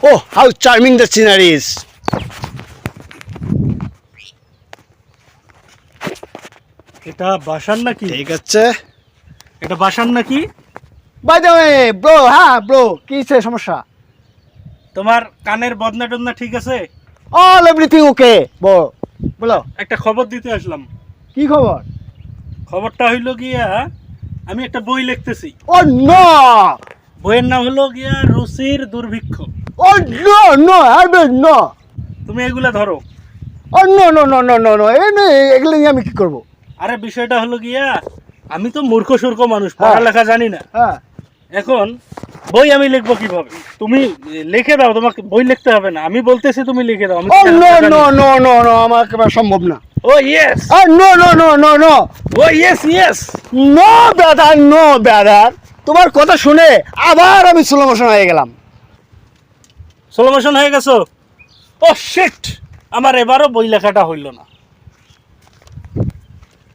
Oh, how charming the scenery is. এটা বাসার নাকি? ঠিক আছে। এটা বাসার নাকি? বাই দ্য ওয়ে ব্রো হ্যাঁ ব্রো কি সমস্যা? তোমার কানের বদনা টদনা ঠিক আছে? অল এভরিথিং ওকে বো বলো। একটা খবর দিতে আসলাম। কি খবর? খবরটা হইল গিয়া আমি একটা বই লিখতেছি। ও নো বইয়ের নাম হলো গিয়া রুচির দুর্ভিক্ষ। ও নো নো আরে নো তুমি এগুলা ধরো ও no no no no no no এগুলো নিয়ে আমি কি করব আরে বিষয়টা হলো গিয়া আমি তো মূর্খ সূর্খ মানুষ হ্যাঁ। পড়ালেখা জানি না হ্যাঁ এখন বই আমি লিখব কীভাবে তুমি লিখে দাও তোমাকে বই লিখতে হবে না আমি বলতেছি তুমি লিখে দাও আমি ও no no no no no আমার একেবারে সম্ভব না ও yes oh no no no no no oh yes yes no brother no brother তোমার কথা শুনে আবার আমি স্লো হয়ে গেলাম সোলোমেশন হয়ে গেছো। ও শিট আমার এবারও বই লেখাটা হইল না।